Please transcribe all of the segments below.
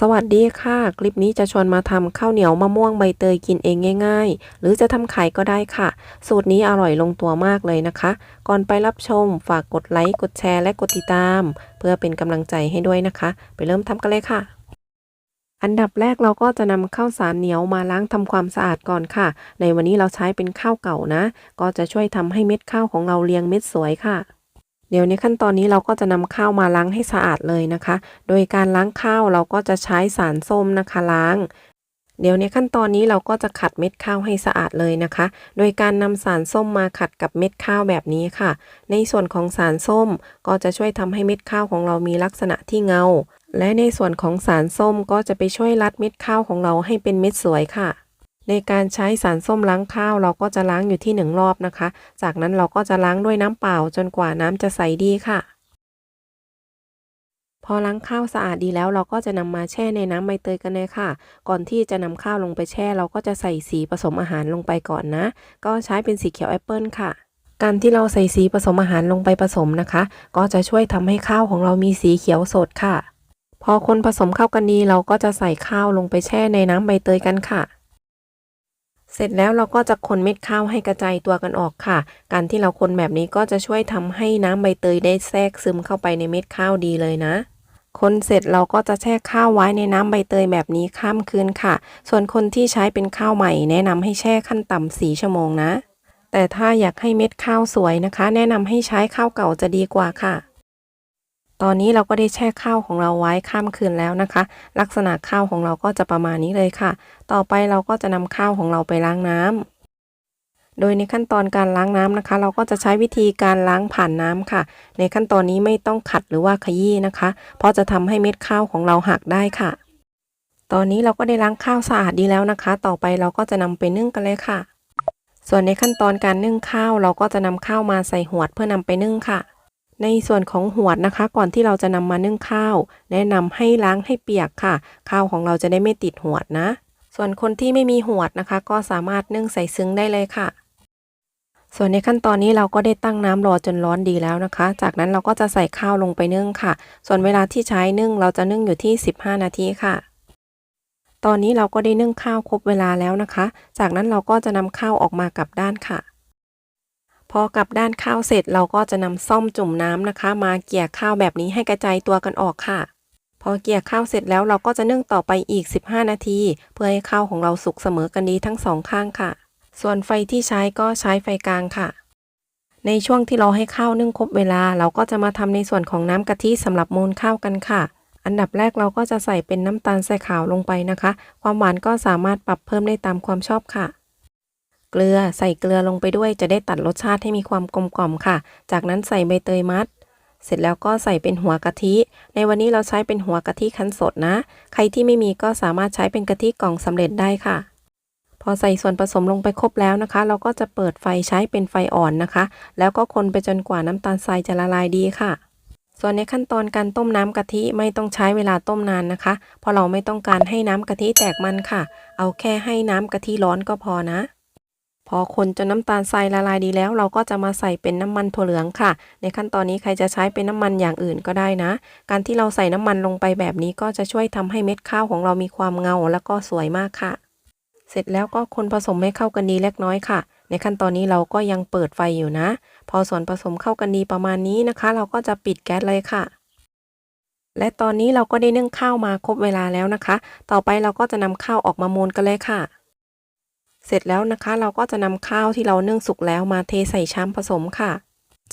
สวัสดีค่ะ คลิปนี้จะชวนมาทำข้าวเหนียวมะม่วงใบเตยกินเองง่าย ๆ หรือจะทำขายก็ได้ค่ะ สูตรนี้อร่อยลงตัวมากเลยนะคะ ก่อนไปรับชมฝากกดไลค์ กดแชร์ และกดติดตาม เพื่อเป็นกำลังใจให้ด้วยนะคะ ไปเริ่มทำกันเลยค่ะอันดับแรกเราก็จะนำข้าวสารเหนียวมาล้างทำความสะอาดก่อนค่ะ ในวันนี้เราใช้เป็นข้าวเก่านะ ก็จะช่วยทำให้เม็ดข้าวของเราเรียงเม็ดสวยค่ะ เดี๋ยวในขั้นตอนนี้เราก็จะนำข้าวมาล้างให้สะอาดเลยนะคะ โดยการล้างข้าวเราก็จะใช้สารส้มนะคะล้าง เดี๋ยวในขั้นตอนนี้เราก็จะขัดเม็ดข้าวให้สะอาดเลยนะคะ โดยการนำสารส้มมาขัดกับเม็ดข้าวแบบนี้ค่ะ ในส่วนของสารส้มก็จะช่วยทำให้เม็ดข้าวของเรามีลักษณะที่เงา และในส่วนของสารส้มก็จะไปช่วยรัดเม็ดข้าวของเราให้เป็นเม็ดสวยค่ะ ในการใช้สารส้มล้างข้าวเราก็จะล้างอยู่ที่หนึ่งรอบนะคะ จากนั้นเราก็จะล้างด้วยน้ำเปล่าจนกว่าน้ำจะใสดีค่ะ พอล้างข้าวสะอาดดีแล้วเราก็จะนำมาแช่ในน้ำใบเตยกันเลยค่ะ ก่อนที่จะนำข้าวลงไปแช่ เราก็จะใส่สีผสมอาหารลงไปก่อนนะ ก็ใช้เป็นสีเขียวแอปเปิลค่ะการที่เราใส่สีผสมอาหารลงไปผสมนะคะ ก็จะช่วยทำให้ข้าวของเรามีสีเขียวสดค่ะ พอคนผสมเข้ากันดีเราก็จะใส่ข้าวลงไปแช่ในน้ำใบเตยกันค่ะ เสร็จแล้วเราก็จะคนเม็ดข้าวให้กระจายตัวกันออกค่ะ การที่เราคนแบบนี้ก็จะช่วยทำให้น้ำใบเตยได้แทรกซึมเข้าไปในเม็ดข้าวดีเลยนะ คนเสร็จเราก็จะแช่ข้าวไว้ในน้ำใบเตยแบบนี้ข้ามคืนค่ะ ส่วนคนที่ใช้เป็นข้าวใหม่ แนะนำให้แช่ขั้นต่ำสีชั่วโมงนะ แต่ถ้าอยากให้เม็ดข้าวสวยนะคะ แนะนำให้ใช้ข้าวเก่าจะดีกว่าค่ะ ตอนนี้เราก็ได้แช่ข้าวของเราไว้ข้ามคืนแล้วนะคะ ลักษณะข้าวของเราก็จะประมาณนี้เลยค่ะ ต่อไปเราก็จะนำข้าวของเราไปล้างน้ำโดยในขั้นตอนการล้างน้ำนะคะ เราก็จะใช้วิธีการล้างผ่านน้ำค่ะ ในขั้นตอนนี้ไม่ต้องขัดหรือว่าขยี้นะคะ เพราะจะทำให้เม็ดข้าวของเราหักได้ค่ะ ตอนนี้เราก็ได้ล้างข้าวสะอาดดีแล้วนะคะ ต่อไปเราก็จะนำไปนึ่งกันเลยค่ะ ส่วนในขั้นตอนการนึ่งข้าวเราก็จะนำข้าวมาใส่หวดเพื่อนำไปนึ่งค่ะ ในส่วนของหวดนะคะ ก่อนที่เราจะนำมานึ่งข้าว แนะนำให้ล้างให้เปียกค่ะ ข้าวของเราจะได้ไม่ติดหวดนะ ส่วนคนที่ไม่มีหวดนะคะ ก็สามารถนึ่งใส่ซึ้งได้เลยค่ะ ส่วนในขั้นตอนนี้เราก็ได้ตั้งน้ำรอจนร้อนดีแล้วนะคะ จากนั้นเราก็จะใส่ข้าวลงไปนึ่งค่ะ ส่วนเวลาที่ใช้นึ่งเราจะนึ่งอยู่ที่ 15 นาทีค่ะตอนนี้เราก็ได้นึ่งข้าวครบเวลาแล้วนะคะ จากนั้นเราก็จะนำข้าวออกมากลับด้านค่ะ พอกลับด้านข้าวเสร็จเราก็จะนำซ่อมจุ่มน้ำนะคะ มาเกี่ยข้าวแบบนี้ให้กระจายตัวกันออกค่ะ พอเกี่ยข้าวเสร็จแล้วเราก็จะนึ่งต่อไปอีก 15 นาที เพื่อให้ข้าวของเราสุกเสมอกันดีทั้งสองข้างค่ะ ส่วนไฟที่ใช้ก็ใช้ไฟกลางค่ะ ในช่วงที่เราให้ข้าวนึ่งครบเวลา เราก็จะมาทำในส่วนของน้ำกะทิสำหรับมูลข้าวกันค่ะ อันดับแรกเราก็จะใส่เป็นน้ำตาลทรายขาวลงไปนะคะ ความหวานก็สามารถปรับเพิ่มได้ตามความชอบค่ะ เกลือใส่เกลือลงไปด้วยจะได้ตัดรสชาติให้มีความกลมกล่อมค่ะ จากนั้นใส่ใบเตยมัด เสร็จแล้วก็ใส่เป็นหัวกะทิ ในวันนี้เราใช้เป็นหัวกะทิคั้นสดนะ ใครที่ไม่มีก็สามารถใช้เป็นกะทิกล่องสำเร็จได้ค่ะ พอใส่ส่วนผสมลงไปครบแล้วนะคะ เราก็จะเปิดไฟใช้เป็นไฟอ่อนนะคะ แล้วก็คนไปจนกว่าน้ำตาลทรายจะละลายดีค่ะส่วนในขั้นตอนการต้มน้ำกะทิไม่ต้องใช้เวลาต้มนานนะคะ เพราะเราไม่ต้องการให้น้ำกะทิแตกมันค่ะ เอาแค่ให้น้ำกะทิร้อนก็พอนะ พอคนจนน้ำตาลทรายละลายดีแล้ว เราก็จะมาใส่เป็นน้ำมันถั่วเหลืองค่ะ ในขั้นตอนนี้ใครจะใช้เป็นน้ำมันอย่างอื่นก็ได้นะ การที่เราใส่น้ำมันลงไปแบบนี้ก็จะช่วยทำให้เม็ดข้าวของเรามีความเงาแล้วก็สวยมากค่ะ เสร็จแล้วก็คนผสมให้เข้ากันดีเล็กน้อยค่ะ ในขั้นตอนนี้เราก็ยังเปิดไฟอยู่นะ พอส่วนผสมเข้ากันดีประมาณนี้นะคะ เราก็จะปิดแก๊สเลยค่ะและตอนนี้เราก็ได้นึ่งข้าวมาครบเวลาแล้วนะคะ ต่อไปเราก็จะนำข้าวออกมาโมนกันเลยค่ะ เสร็จแล้วนะคะ เราก็จะนำข้าวที่เรานึ่งสุกแล้วมาเทใส่ชามผสมค่ะ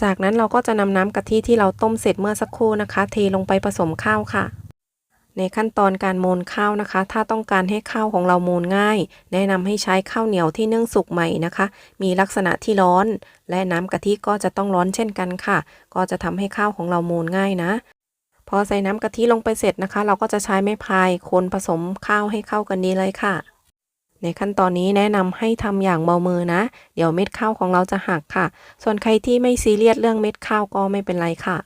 จากนั้นเราก็จะนำน้ำกะทิที่เราต้มเสร็จเมื่อสักครู่นะคะ เทลงไปผสมข้าวค่ะ ในขั้นตอนการโมนข้าวนะคะ ถ้าต้องการให้ข้าวของเราโมนง่าย แนะนำให้ใช้ข้าวเหนียวที่นึ่งสุกใหม่นะคะ มีลักษณะที่ร้อน และน้ำกะทิก็จะต้องร้อนเช่นกันค่ะ ก็จะทำให้ข้าวของเราโมนง่ายนะพอใส่น้ำกะทิลงไปเสร็จนะคะ เราก็จะใช้ไม้พายคนผสมข้าวให้เข้ากันดีเลยค่ะ ในขั้นตอนนี้แนะนำให้ทำอย่างเบามือนะ เดี๋ยวเม็ดข้าวของเราจะหักค่ะ ส่วนใครที่ไม่ซีเรียสเรื่องเม็ดข้าวก็ไม่เป็นไรค่ะ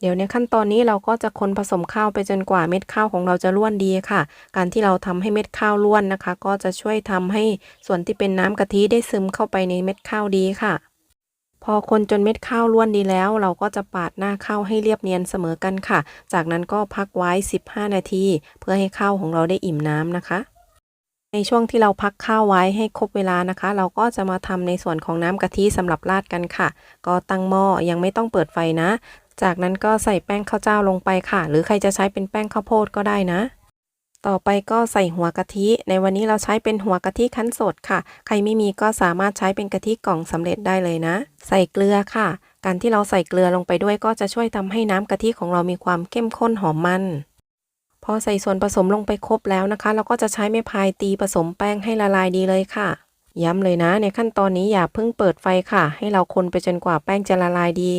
เดี๋ยวในขั้นตอนนี้เราก็จะคนผสมข้าวไปจนกว่าเม็ดข้าวของเราจะร่วนดีค่ะ การที่เราทำให้เม็ดข้าวร่วนนะคะ ก็จะช่วยทำให้ส่วนที่เป็นน้ำกะทิได้ซึมเข้าไปในเม็ดข้าวดีค่ะพอคนจนเม็ดข้าวล้วนดีแล้ว เราก็จะปาดหน้าข้าวให้เรียบเนียนเสมอกันค่ะ จากนั้นก็พักไว้ 15 นาที เพื่อให้ข้าวของเราได้อิ่มน้ำนะคะ ในช่วงที่เราพักข้าวไว้ให้ครบเวลานะคะ เราก็จะมาทำในส่วนของน้ำกะทิสำหรับราดกันค่ะ ก็ตั้งหม้อยังไม่ต้องเปิดไฟนะ จากนั้นก็ใส่แป้งข้าวเจ้าลงไปค่ะ หรือใครจะใช้เป็นแป้งข้าวโพดก็ได้นะ ต่อไปก็ใส่หัวกะทิ ในวันนี้เราใช้เป็นหัวกะทิคั้นสดค่ะ ใครไม่มีก็สามารถใช้เป็นกะทิกล่องสำเร็จได้เลยนะ ใส่เกลือค่ะ การที่เราใส่เกลือลงไปด้วยก็จะช่วยทำให้น้ำกะทิของเรามีความเข้มข้นหอมมัน อใส่ส่วนผสมลงไปครบแล้วนะคะ เราก็จะใช้ไม้พายตีผสมแป้งให้ละลายดีเลยค่ะ ย้ำเลยนะ ในขั้นตอนนี้อย่าเพิ่งเปิดไฟค่ะ ให้เราคนไปจนกว่าแป้งจะละลายดี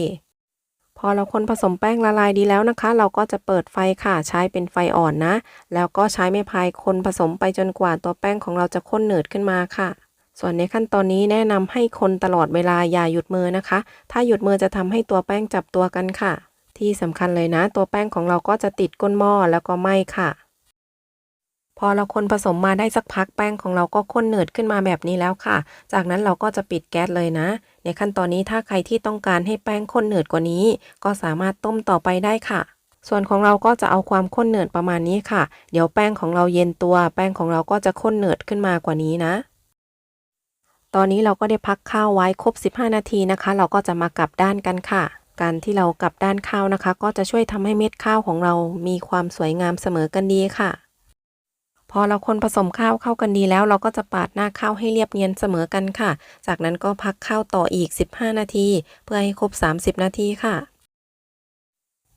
พอเราคนผสมแป้งละลายดีแล้วนะคะ เราก็จะเปิดไฟค่ะ ใช้เป็นไฟอ่อนนะ แล้วก็ใช้ไม้พายคนผสมไปจนกว่าตัวแป้งของเราจะข้นเหนืดขึ้นมาค่ะส่วนในขั้นตอนนี้แนะนำให้คนตลอดเวลาอย่าหยุดมือนะคะ ถ้าหยุดมือจะทำให้ตัวแป้งจับตัวกันค่ะ ที่สำคัญเลยนะ ตัวแป้งของเราก็จะติดก้นหม้อแล้วก็ไหม้ค่ะ พอเราคนผสมมาได้สักพักแป้งของเราก็ข้นเหนืดขึ้นมาแบบนี้แล้วค่ะ จากนั้นเราก็จะปิดแก๊สเลยนะ ในขั้นตอนนี้ถ้าใครที่ต้องการให้แป้งข้นเหนืดกว่านี้ ก็สามารถต้มต่อไปได้ค่ะส่วนของเราก็จะเอาความข้นเหนืดประมาณนี้ค่ะ เดี๋ยวแป้งของเราเย็นตัว แป้งของเราก็จะข้นเหนืดขึ้นมากว่านี้นะ ตอนนี้เราก็ได้พักข้าวไว้ครบ 15 นาทีนะคะ เราก็จะมากลับด้านกันค่ะ การที่เรากลับด้านข้าวนะคะ ก็จะช่วยทำให้เม็ดข้าวของเรามีความสวยงามเสมอกันดีค่ะ พอเราคนผสมข้าวเข้ากันดีแล้ว เราก็จะปาดหน้าข้าวให้เรียบเนียนเสมอกันค่ะ จากนั้นก็พักข้าวต่ออีก 15 นาที เพื่อให้ครบ 30 นาทีค่ะ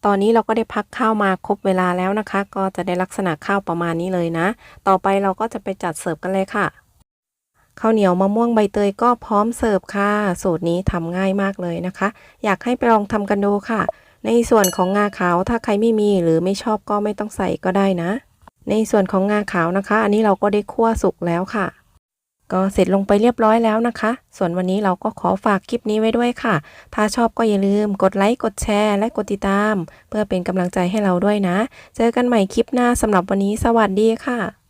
ตอนนี้เราก็ได้พักข้าวมาครบเวลาแล้วนะคะ ก็จะได้ลักษณะข้าวประมาณนี้เลยนะ ต่อไปเราก็จะไปจัดเสิร์ฟกันเลยค่ะ ข้าวเหนียวมะม่วงใบเตยก็พร้อมเสิร์ฟค่ะ สูตรนี้ทำง่ายมากเลยนะคะ อยากให้ไปลองทำกันดูค่ะ ในส่วนของงาขาวถ้าใครไม่มีหรือไม่ชอบก็ไม่ต้องใส่ก็ได้นะ ในส่วนของงาขาวนะคะ อันนี้เราก็ได้คั่วสุกแล้วค่ะ ก็เสร็จลงไปเรียบร้อยแล้วนะคะ ส่วนวันนี้เราก็ขอฝากคลิปนี้ไว้ด้วยค่ะ ถ้าชอบก็อย่าลืมกดไลค์กดแชร์ และกดติดตาม เพื่อเป็นกำลังใจให้เราด้วยนะ เจอกันใหม่คลิปหน้าสำหรับวันนี้ สวัสดีค่ะ